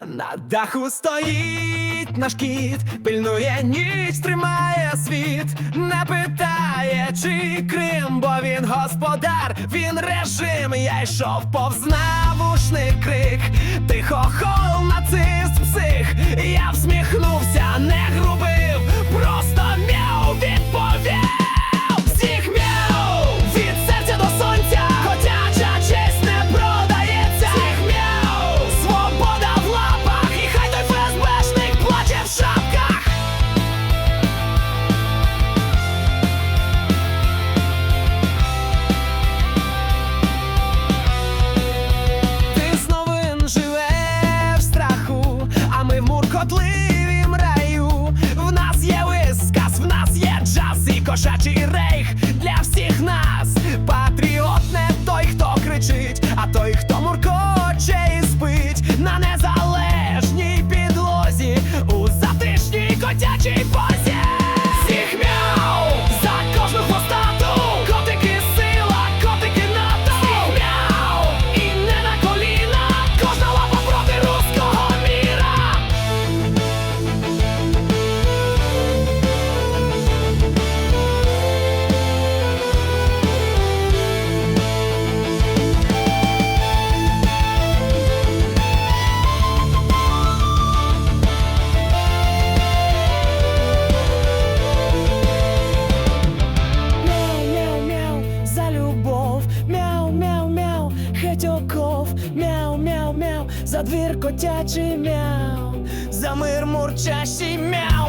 На даху стоїть наш кіт, пильнує ніч, тримає світ, не питає, чи Крим, бо він господар, він режим, я йшов повз навушний крик, тихо. koszaci you rejs За двір котячий мяу, за мир мурчащий мяу.